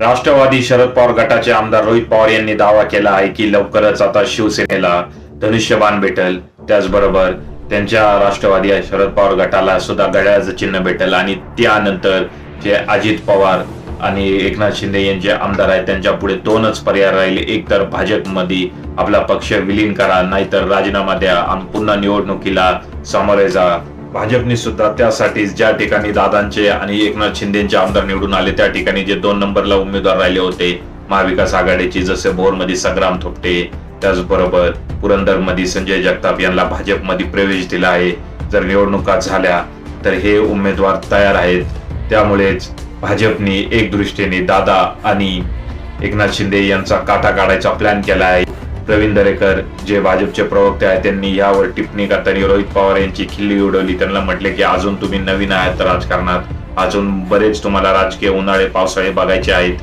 राष्ट्रवादी शरद पवार गटाचे आमदार रोहित पवार यांनी दावा केला आहे की लवकरच आता शिवसेनेला धनुष्यबाण भेटल. त्याचबरोबर त्यांच्या राष्ट्रवादी शरद पवार गटाला सुद्धा गड्याचं चिन्ह भेटेल आणि त्यानंतर जे अजित पवार आणि एकनाथ शिंदे यांचे आमदार आहेत त्यांच्या पुढे दोनच पर्याय राहिले. एक तर भाजपमध्ये आपला पक्ष विलीन करा नाहीतर राजीनामा द्या आणि पुन्हा निवडणुकीला सामोरे जा. भाजपने सुद्धा त्यासाठी ज्या ठिकाणी दादांचे आणि एकनाथ शिंदेचे आमदार निवडून आले त्या ठिकाणी जे दोन नंबरला उमेदवार राहिले होते महाविकास आघाडीचे जसे भोरमध्ये संग्राम थोपटे त्याचबरोबर पुरंदरमध्ये संजय जगताप यांना भाजपमध्ये प्रवेश दिला आहे. जर निवडणुका झाल्या तर हे उमेदवार तयार आहेत. त्यामुळेच भाजपने एक दृष्टीने दादा आणि एकनाथ शिंदे यांचा काटा काढायचा प्लॅन केला आहे. प्रवीण दरेकर जे भाजपचे प्रवक्ते आहेत त्यांनी यावर टिप्पणी करताना रोहित पवार यांची खिल्ली उडवली. त्यांना म्हटले की अजून तुम्ही नवीन आहात राजकारणात. अजून बरेच तुम्हाला राजकीय उन्हाळे पावसाळे बघायचे आहेत.